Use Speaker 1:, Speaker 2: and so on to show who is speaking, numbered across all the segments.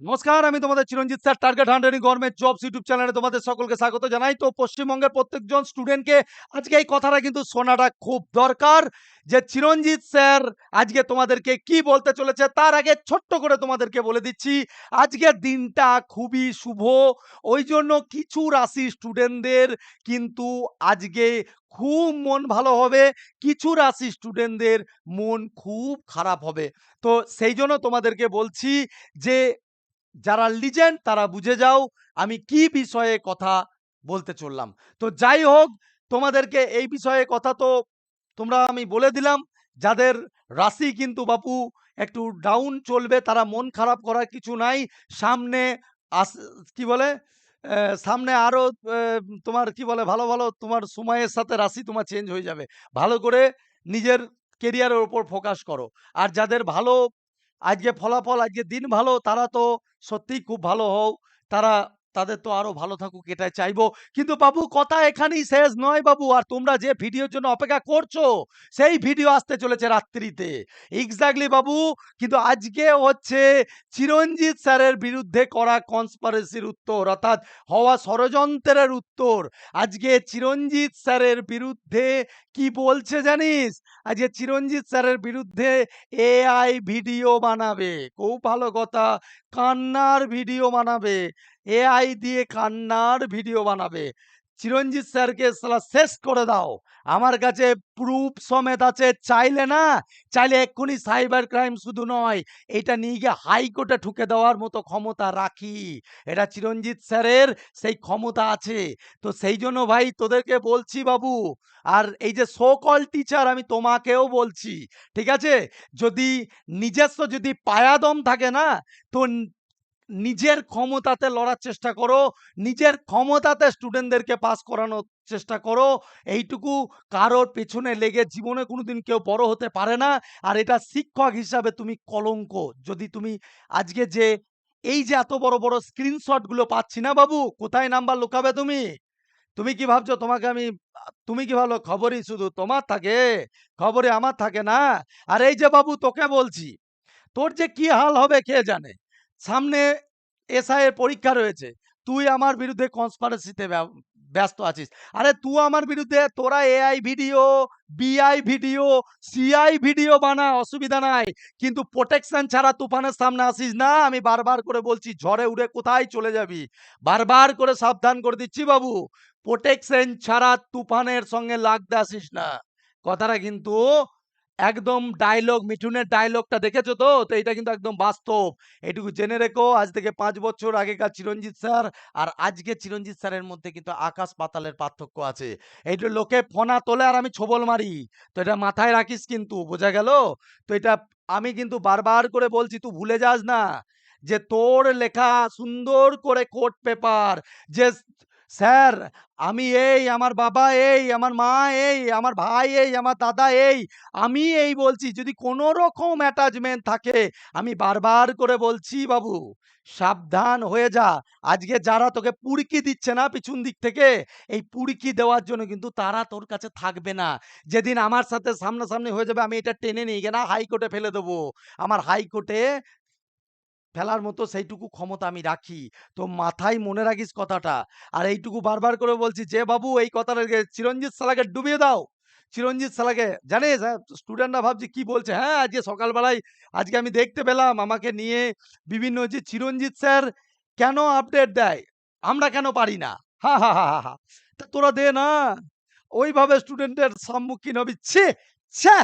Speaker 1: নমস্কার, আমি তোমাদের চিরঞ্জিত স্যার টার্গেট হান্ড্রেডিং গভর্নমেন্ট জবস ইউটিউব চ্যানেলে তোমাদের সকলকে স্বাগত জানাই। তো পশ্চিমবঙ্গের প্রত্যেকজন স্টুডেন্টকে আজকে এই কথাটা কিন্তু শোনাটা খুব দরকার যে চিরঞ্জিত স্যার আজকে তোমাদেরকে কি বলতে চলেছে তার আগে ছোট্ট করে তোমাদেরকে বলে দিচ্ছি, আজকের দিনটা খুবই শুভ। ওই জন্য কিছু রাশি স্টুডেন্টদের কিন্তু আজকে খুব মন ভালো হবে, কিছু রাশি স্টুডেন্টদের মন খুব খারাপ হবে। তো সেই জন্য তোমাদেরকে বলছি যে যারা লিজেন্ড, তারা বুঝে যাও, আমি কি বিষয়ে কথা বলতে চললাম। তো যাই হোক, তোমাদেরকে এই বিষয়ে কথা তো তোমরা আমি বলে দিলাম। যাদের রাশি কিন্তু বাপু একটু ডাউন চলবে, তারা মন খারাপ করার কিছু নাই। সামনে আস, কি বলে? সামনে আরও তোমার কি বলে? ভালো ভালো তোমার সময়ের সাথে রাশি তোমার চেঞ্জ হয়ে যাবে। ভালো করে নিজের কেরিয়ারের ওপর ফোকাস করো। আর যাদের ভালো আজকে ফলাফল আজকে দিন ভালো তারা তো সত্যিই খুব ভালো হোক। তারা তাদের তো আরও ভালো থাকুক, এটাই চাইব। কিন্তু বাবু, কথা এখানেই শেষ নয় বাবু, আর তোমরা যে ভিডিওর জন্য অপেক্ষা করছ, সেই ভিডিও আসতে চলেছে রাত্রিতে। এক্স্যাক্টলি বাবু, কিন্তু আজকে হচ্ছে চিরঞ্জিত স্যারের বিরুদ্ধে করা কনস্পারেসির উত্তর, অর্থাৎ হওয়া ষড়যন্ত্রের উত্তর। আজকে চিরঞ্জিত স্যারের বিরুদ্ধে কি বলছে জানিস? আজকে চিরঞ্জিত স্যারের বিরুদ্ধে এআই ভিডিও বানাবে। খুব ভালো কথা। কান্নার ভিডিও বানাবে। এআই দিয়ে কান্নার ভিডিও বানাবে। চিরঞ্জিত স্যারকে সালা শেষ করে দাও। আমার কাছে প্রুফ সমেত আছে, চাইলে না, চাইলে এক্ষুনি সাইবার ক্রাইম শুধু নয়, এটা নিয়ে গিয়ে হাইকোর্টে ঠুকে দেওয়ার মতো ক্ষমতা রাখি। এটা চিরঞ্জিত স্যারের সেই ক্ষমতা আছে। তো সেই জন্য ভাই তোদেরকে বলছি বাবু, আর এই যে সো কল টিচার আমি তোমাকেও বলছি, ঠিক আছে? যদি নিজস্ব যদি পায়াদম থাকে না, তো নিজের ক্ষমতাতে লড়ার চেষ্টা করো, নিজের ক্ষমতাতে স্টুডেন্টদেরকে পাস করানোর চেষ্টা করো, এইটুকু কারোর পেছনে লেগে জীবনে কোনোদিন কেউ বড় হতে পারে না। আর এটা শিক্ষক হিসাবে তুমি কলঙ্ক। যদি তুমি আজকে যে, এই যে এত বড় বড় স্ক্রিনশটগুলো পাচ্ছি না বাবু, কোথায় নাম্বার লুকাবে তুমি? তুমি কি ভাবছ তোমাকে আমি, তুমি কি ভালো? খবরই শুধু তোমার থাকে খবরে আমার থাকে না। আর এই যে বাবু, তোকে বলছি, তোর যে কি হাল হবে কে জানে? সামনে এসআই এর পরীক্ষা রয়েছে। তুই আমার বিরুদ্ধে কনস্পারেসিতে ব্যস্ত আছিস। আরে তুই আমার বিরুদ্ধে, তোরা AI video BI video CI video বানা, অসুবিধা নাই। কিন্তু প্রোটেকশন ছাড়া তুফানের সামনে আসিস না, আমি বারবার করে বলছি, ঝড়ে উড়ে কোথায় চলে যাবি? বারবার করে সাবধান করে দিচ্ছি বাবু। প্রোটেকশন ছাড়া তুফানের সঙ্গে লাগতে আসিস না। কথাটা কিন্তু একদম ডায়লগ মিঠুনের ডায়লগটা দেখেছ তো? তো এটা কিন্তু একদম বাস্তব। এটুকু জেনে রেখো, আজ থেকে পাঁচ বছর আগেকার চিরঞ্জিত স্যার আর আজকে চিরঞ্জিত স্যারের মধ্যে কিন্তু আকাশ পাতালের পার্থক্য আছে। এইটা লোকে ফোনা তোলে আর আমি ছোবল মারি, তো এটা মাথায় রাখিস কিন্তু, বোঝা গেল? তো এটা আমি কিন্তু বারবার করে বলছি, তুই ভুলে যাস না যে তোর লেখা সুন্দর করে কোর্ট পেপার যে স্যার, আমি এই, আমার বাবা এই, আমার মা এই, আমার ভাই এই, আমার দাদা এই, আমি এই বলছি। যদি কোনো রকম অ্যাটাচমেন্ট থাকে, আমি বারবার করে বলছি বাবু, সাবধান হয়ে যা। আজকে যারা তোকে পুড়কি দিচ্ছে না পিছন দিক থেকে, এই পুড়কি দেওয়ার জন্য কিন্তু তারা তোর কাছে থাকবে না। যেদিন আমার সাথে সামনাসামনি হয়ে যাবে, আমি এটা টেনে গিয়ে না হাইকোর্টে ফেলে দেবো। আমার হাইকোর্টে ফেলার মতো সেইটুকু ক্ষমতা আমি রাখি। তো মাথায় মনে রাখিস কথাটা। আর এইটুকু বারবার করে বলছি যে, বাবু, এই কথাটা চিরঞ্জিত সালাকে ডুবিয়ে দাও। চিরঞ্জিত সালাকে জানিস স্টুডেন্টরা ভাবছে কি বলছে? হ্যাঁ আজকে সকালবেলায়, আজকে আমি দেখতে পেলাম আমাকে নিয়ে বিভিন্ন যে চিরঞ্জিত স্যার কেন আপডেট দেয়? আমরা কেন পারি না? হা হা হা হা হা। তা তোরা দে না। ওইভাবে স্টুডেন্টের সম্মুখীন হবি। ছে ছে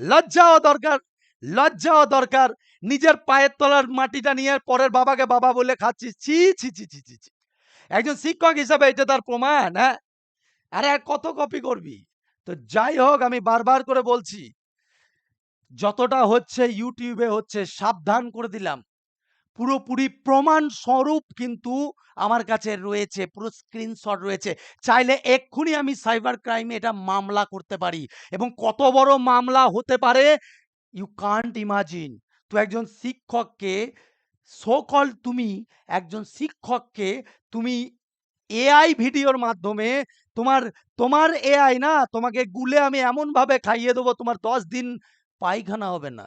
Speaker 1: লজ্জা দরকার লজ্জা হওয়া দরকার। নিজের পায়ের তলার মাটিটা নিয়ে পরের বাবাকে বাবা বলে খাচ্ছিস ছি ছি ছি ছি ছি ছি। একজন শিক্ষক হিসাবে এটা তার প্রমাণ হ্যাঁ? আরে আর কত কপি করবি? তো যাই হোক, আমি বারবার করে বলছি, যতটা হচ্ছে ইউটিউবে হচ্ছে সাবধান করে দিলাম। পুরোপুরি প্রমাণ স্বরূপ কিন্তু আমার কাছে রয়েছে, পুরো স্ক্রিনশট রয়েছে। চাইলে এক্ষুনি আমি সাইবার ক্রাইমে এটা মামলা করতে পারি এবং কত বড় মামলা হতে পারে? ইউ কান্ট ইমাজিন তো একজন শিক্ষককে সকল তুমি, একজন শিক্ষককে তুমি এআই ভিডিওর মাধ্যমে তোমার তোমার এআই না, তোমাকে গুলে আমি এমন ভাবে খাইয়ে দেবো, তোমার দশ দিন পায়খানা হবে না।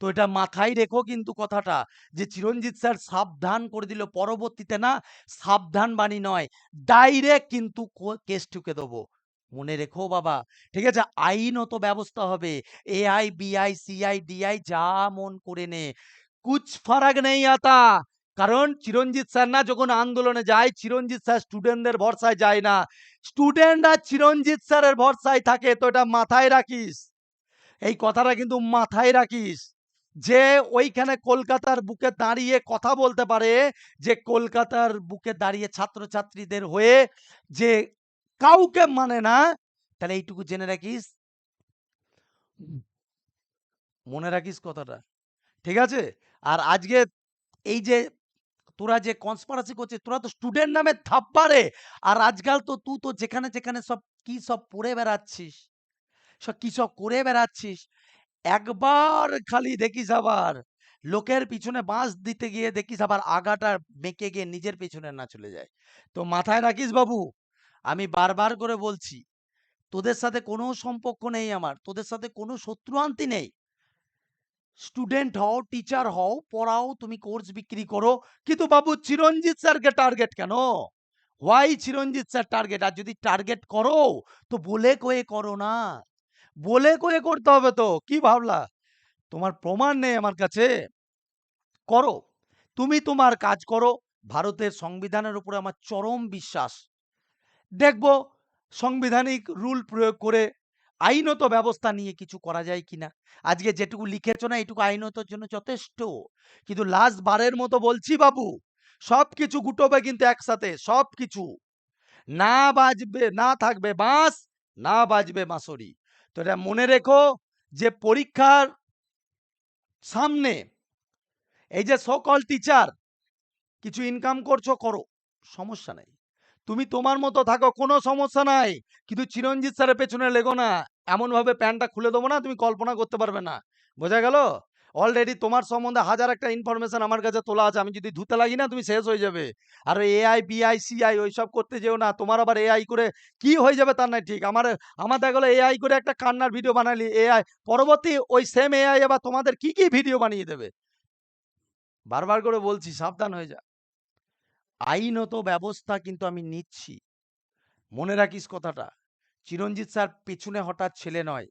Speaker 1: তো এটা মাথায় রেখো কিন্তু কথাটা যে চিরঞ্জিত স্যার সাবধান করে দিল, পরবর্তীতে না সাবধান বাণী নয় ডাইরেক্ট কিন্তু কেস ঠুকে দেবো। মনে রেখো বাবা। ঠিক আছে? আইনত ব্যবস্থা হবে। A AI, BI, CI, DI, যা মন করে নে। কুছ ফারাক নেই আতা। কারণ চিরঞ্জিত স্যার না যখন আন্দোলনে যায়, চিরঞ্জিত স্যার স্টুডেন্টদের ভরসায় যায় না। স্টুডেন্টরা চিরঞ্জিত স্যারের ভরসায় থাকে, তো এটা মাথায় রাখিস। এই কথাটা কিন্তু মাথায় রাখিস। যে ওইখানে কলকাতার বুকে দাঁড়িয়ে কথা বলতে পারে, যে কলকাতার বুকে দাঁড়িয়ে ছাত্রছাত্রীদের হয়ে যে কাউকে মানে না, তাহলে এইটুকু জেনে রাখিস। মনে রাখিস কথাটা। ঠিক আছে? আর আজকে এই যে তোরা যে কনস্পারাসি করছিস, তোরা তো স্টুডেন্ট নামে থাপ্পারে আর আজকাল তো তুই তো যেখানে যেখানে সব কি সব পড়ে বেড়াচ্ছিস, সব কি সব করে বেড়াচ্ছিস, একবার খালি দেখিস আবার। লোকের পিছনে বাঁশ দিতে গিয়ে দেখিস আবার আগাটা বেঁকে গিয়ে নিজের পিছনে না চলে যায়। তো মাথায় রাখিস বাবু। আমি বারবার করে বলছি, তোদের সাথে কোনো সম্পর্ক নেই আমার। তোদের সাথে কোনো শত্রুআন্তি নেই। স্টুডেন্ট হও, টিচার হও, পড়াও, তুমি কোর্স বিক্রি করো। কিন্তু বাবু চিরঞ্জিত স্যারকে টার্গেট কেন? Why Chiranjit sir target? আর যদি টার্গেট করো, তো বলে কয়ে করো না। বলে কয়ে করতে হবে তো, কি ভাবলা? তোমার প্রমাণ নেই আমার কাছে। করো। তুমি তোমার কাজ করো। ভারতের সংবিধানের উপরে আমার চরম বিশ্বাস। দেখব সাংবিধানিক রুল প্রয়োগ করে আইনত ব্যবস্থা নিয়ে কিছু করা যায় কিনা। আজকে যেটুকু লিখেছ না, এটুকু আইনতর জন্য যথেষ্ট। কিন্তু লাস্ট বারের মতো বলছি বাবু সব কিছু গুটোবে কিন্তু একসাথে সব কিছু না বাজবে, না থাকবে বাঁশ, না বাজবে বাঁশরি। তো এটা মনে রেখো যে পরীক্ষার সামনে এই যে সকল টিচার কিছু ইনকাম করছ, করো, সমস্যা নাই। তুমি তোমার মতো থাকো, কোনো সমস্যা নাই। কিন্তু চিরঞ্জিত স্যারের পেছনে লেগো না। এমন ভাবে প্যান্টটা খুলে দেবো না, তুমি কল্পনা করতে পারবে না। বোঝা গেল? অলরেডি তোমার সম্বন্ধে হাজার একটা ইনফরমেশন আমার কাছে তোলা আছে। আমি যদি ধুতে লাগি না, তুমি শেষ হয়ে যাবে। আর এআই বিআই সিআই ওইসব করতে যেও না। তোমার আবার এআই করে কি হয়ে যাবে তার নাই ঠিক। আমার আমার দেখা গেলো এআই করে একটা কান্নার ভিডিও বানালি। এআই পরবর্তী ওই সেম এআই আবার তোমাদের কি কি ভিডিও বানিয়ে দেবে? বারবার করে বলছি, সাবধান হয়ে যা। আইনত ব্যবস্থা কিন্তু আমি নিচ্ছি। মনে রাখিস কথাটা, চিরঞ্জিত স্যার পেছনে হঠাৎ ছেলে নয়।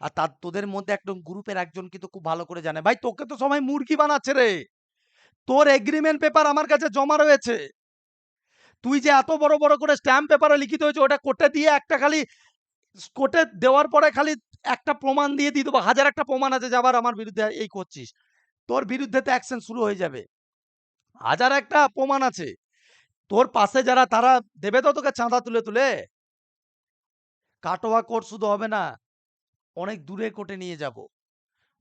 Speaker 1: আর তার, তোদের মধ্যে একদম গ্রুপের একজন কিন্তু খুব ভালো করে জানে। ভাই, তোকে তো সবাই মুরগি বানাচ্ছে রে! তোর এগ্রিমেন্ট পেপার আমার কাছে জমা রয়েছে। তুই যে এত বড় বড় করে স্ট্যাম্প পেপারে লিখিত হয়েছে, ওটা কোর্টে দিয়ে একটা খালি, কোর্টে দেওয়ার পরে খালি একটা প্রমাণ দিয়ে দিয়ে দেবো। হাজার একটা প্রমাণ আছে যে আবার আমার বিরুদ্ধে এই করছিস। তোর বিরুদ্ধে তো অ্যাকশন শুরু হয়ে যাবে। হাজার একটা প্রমাণ আছে। তোর পাশে যারা, তারা দেবে তো তোকে চাঁদা তুলে তুলে। কাটোয়া কোর্ট শুধু হবে না, অনেক দূরে কোর্টে নিয়ে যাব।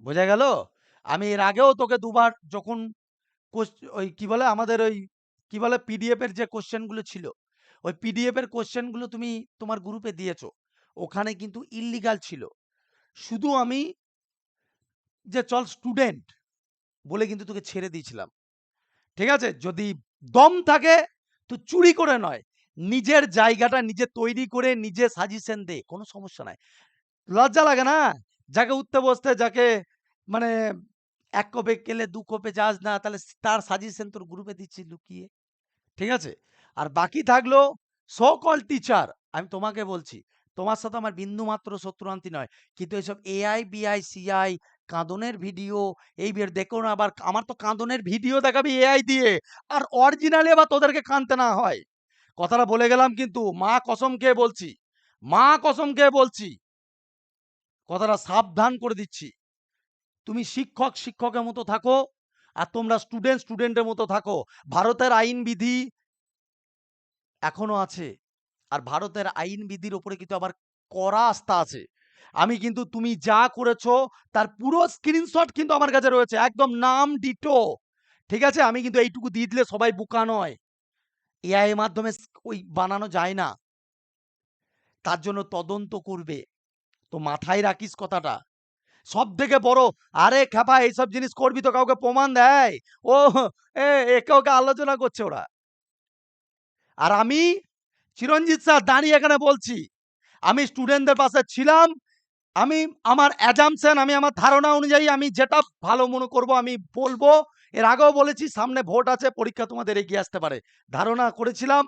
Speaker 1: বোঝা গেল? আমি এর আগেও তোকে দুবার যখন ওই কি বলে আমাদের ওই, কি বলে পিডিএফ এর যে কোশ্চেনগুলো ছিল, ওই পিডিএফ এর কোশ্চেনগুলো তুমি তোমার গ্রুপে দিয়েছ। ওখানে কিন্তু ইল্লিগাল ছিল। শুধু আমি যে চল স্টুডেন্ট বলে কিন্তু তোকে ছেড়ে দিয়েছিলাম। ঠিক আছে? যদি দম থাকে, তো চুরি করে নয়। নিজের জায়গাটা নিজে তৈরি করে নিজে সাজেশন দে, কোনো সমস্যা নাই। লজ্জা লাগে না? যাকে উঠতে বসতে, যাকে মানে এক কোপে গেলে দু কপে যাস না, তাহলে তার সাজেশন তোর গ্রুপে দিচ্ছি লুকিয়ে। ঠিক আছে? আর বাকি থাকল সকল টিচার আমি তোমাকে বলছি। তোমার সাথে আমার বিন্দু মাত্র শত্রুআন্তি নয়। কিন্তু এসব এআই বিআই সিআই কাঁদনের ভিডিও, এই বের দেখো না, আবার আমার তো কাঁদনের ভিডিও দেখাবি এআই দিয়ে, আর অরিজিনালি আবার তোদেরকে কাঁদতে না হয়। কথাটা বলে গেলাম কিন্তু, মা কসম খেয়ে বলছি, মা কসম খেয়ে বলছি, কথাটা সাবধান করে দিচ্ছি। তুমি শিক্ষক শিক্ষকের মতো থাকো, আর তোমরা স্টুডেন্ট স্টুডেন্টের মতো থাকো। ভারতের আইন বিধি এখনও আছে, আর ভারতের আইন বিধির ওপরে কিন্তু আবার কড়া আস্থা আছে। আমি কিন্তু তুমি যা করেছ, তার পুরো স্ক্রিনশট কিন্তু আমার কাছে রয়েছে। একদম নাম ডিটো ঠিক আছে? আমি কিন্তু এইটুকু দিয়ে দিলে সবাই বোকা নয়। এআই মাধ্যমে ওই বানানো যায় না। তার জন্য তদন্ত করবে। তো মাথায় রাখিস কথাটা। সব থেকে বড়, আরে খেপা, এইসব জিনিস করবি তো কাউকে প্রমাণ দেয়। ও, এ একে ওকে আলোচনা করছে ওরা। আর আমি, চিরঞ্জিত স্যার, দাঁড়িয়ে এখানে বলছি। আমি স্টুডেন্টদের পাশে ছিলাম আমি আমার অ্যাজাম্পশন আমি আমার ধারণা অনুযায়ী আমি যেটা ভালো মনে করব, আমি বলব। এর আগেও বলেছি, সামনে ভোট আছে, পরীক্ষা তোমাদের এগিয়ে আসতে পারে। ধারণা করেছিলাম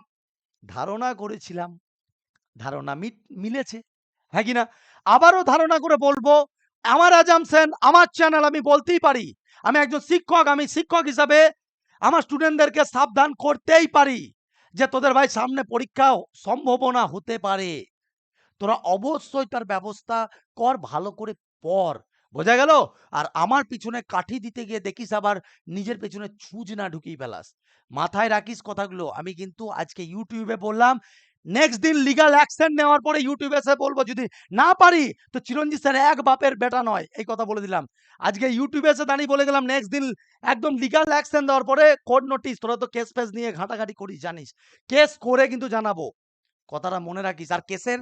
Speaker 1: ধারণা করেছিলাম। ধারণা মিলেছে। হ্যাঁ কি না আবারও ধারণা করে বলব, আমার অ্যাজাম্পশন আমার চ্যানেল আমি বলতেই পারি। আমি একজন শিক্ষক, আমি শিক্ষক হিসাবে আমার স্টুডেন্টদেরকে সাবধান করতেই পারি যে তোদের ভাই সামনে পরীক্ষা সম্ভাবনা হতে পারে। তোরা অবশ্যই তার ব্যবস্থা কর, ভালো করে পর। বোঝা গেল? আর আমার পিছনে কাঠি দিতে গিয়ে দেখিস আবার নিজের পেছনে ছুঁচ না ঢুকিয়ে ফেলাস। মাথায় রাখিস কথাগুলো। আমি কিন্তু আজকে ইউটিউবে বললাম নেক্সট দিন লিগাল অ্যাকশন নেওয়ার পরে ইউটিউবে এসে বলব, যদি না পারি, তো চিরঞ্জিত স্যার এক বাপের বেটা নয়। এই কথা বলে দিলাম। আজকে ইউটিউবে এসে দাঁড়িয়ে বলে গেলাম নেক্সট দিন একদম লিগাল অ্যাকশন দেওয়ার পরে কোর্ট নোটিস তোরা তো কেস ফেস নিয়ে ঘাটাঘাটি করিস, জানিস। কেস করে কিন্তু জানাব। কথাটা মনে রাখিস। আর কেসের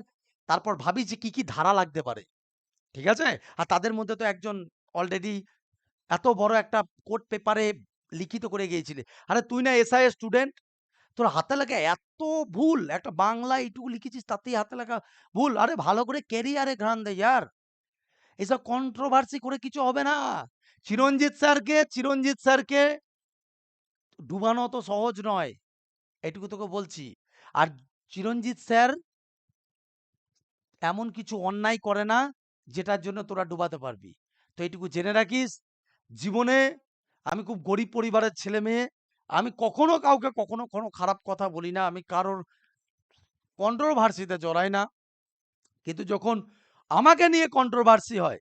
Speaker 1: তারপর ভাবি যে কি কি ধারা লাগতে পারে। ঠিক আছে? আর তাদের মধ্যে তো একজন অলরেডি এত বড় একটা কোর্ট পেপারে লিখিত করে গিয়েছিলে। আরে তুই না এসআই স্টুডেন্ট তোর হাতে লেখা এত ভুল, একটা বাংলা এইটুকু লিখেছিস, তাতেই হাতে লেখা ভুল। আরে ভালো করে ক্যারিয়ারে ঘ্রাণ দে ইয়ার। এসব কন্ট্রোভার্সি করে কিছু হবে না। চিরঞ্জিত স্যারকে চিরঞ্জিত স্যারকে ডুবানো তো সহজ নয় এটুকু তোকে বলছি। আর চিরঞ্জিত স্যার এমন কিছু অন্যায় করে না, যেটার জন্য তোরা ডুবাতে পারবি। তো এইটুকু জেনে রাখিস, জীবনে আমি খুব গরিব পরিবারের ছেলে মেয়ে, আমি কখনো কাউকে কখনো কোনো খারাপ কথা বলি না, আমি কারোর কন্ট্রোভার্সিতে জড়াই না। কিন্তু যখন আমাকে নিয়ে কন্ট্রোভার্সি হয়,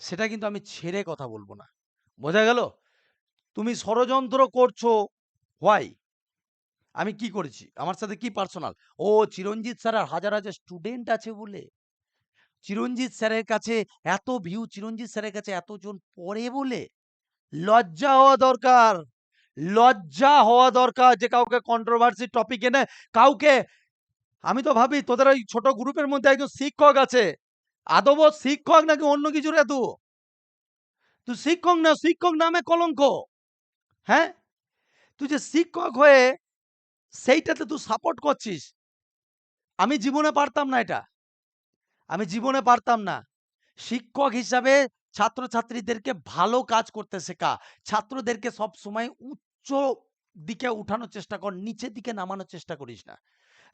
Speaker 1: সেটা কিন্তু আমি ছেড়ে কথা বলব না। বোঝা গেল? তুমি ষড়যন্ত্র করছ হোয়াই আমি কি করেছি? আমার সাথে কি পার্সোনাল? ও চিরঞ্জিত স্যার আর হাজার হাজার স্টুডেন্ট আছে বলে। চিরঞ্জিত স্যারের কাছে এত ভিউ, চিরঞ্জিত স্যারের কাছে এতজন পড়ে বলে? লজ্জা হওয়া দরকার। লজ্জা হওয়া দরকার যে কাউকে কন্ট্রোভার্সি টপিক এনে কাউকে, আমি তো ভাবি তোদের ওই ছোট গ্রুপের মধ্যে একজন শিক্ষক আছে। আদব শিক্ষক নাকি অন্য কিছু রে তু? তুই শিক্ষক না, শিক্ষক নামে কলঙ্ক। হ্যাঁ? তুই যে শিক্ষক হয়ে সেইটাতে তুই সাপোর্ট করছিস। আমি জীবনে পারতাম না এটা। আমি জীবনে পারতাম না। শিক্ষক হিসাবে ছাত্রছাত্রীদেরকে ভালো কাজ করতে শেখা। ছাত্রদেরকে সব সময় উচ্চ দিকে উঠানোর চেষ্টা কর, নিচের দিকে নামানোর চেষ্টা করিস না।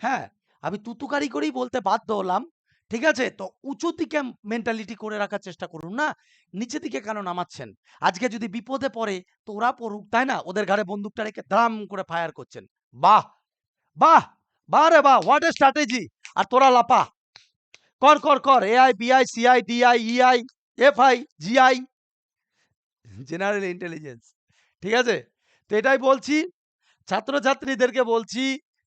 Speaker 1: হ্যাঁ আমি তুতুকারি করেই বলতে বাধ্য হলাম, ঠিক আছে? তো উঁচু দিকে মেন্টালিটি করে রাখার চেষ্টা করুন না নিচে দিকে কেন নামাচ্ছেন? আজকে যদি বিপদে পড়ে তো ওরা পড়ুক, তাই না? ওদের ঘাড়ে বন্দুকটা রেখে দাম করে ফায়ার করছেন। বাহ বাহ বাহ রে বাহ হোয়াট এ স্ট্র্যাটেজি আর তোরা লাপা। কর কর কর AI BI CI DI EI FI GI general intelligence ঠিক আছে? তো এটাই বলছি। ছাত্রছাত্রীদেরকে বলছি,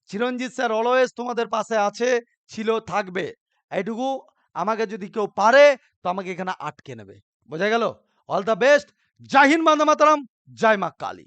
Speaker 1: চিরঞ্জিত স্যার অলওয়েজ তোমাদের পাশে আছে, ছিল, থাকবে। এইটুকু আমাকে যদি কেউ পারে, তো আমাকে এখানে আটকে নেবে। বোঝা গেল? অল দ্য বেস্ট জয় হিন্দ মাতরম। জয় মা কালী।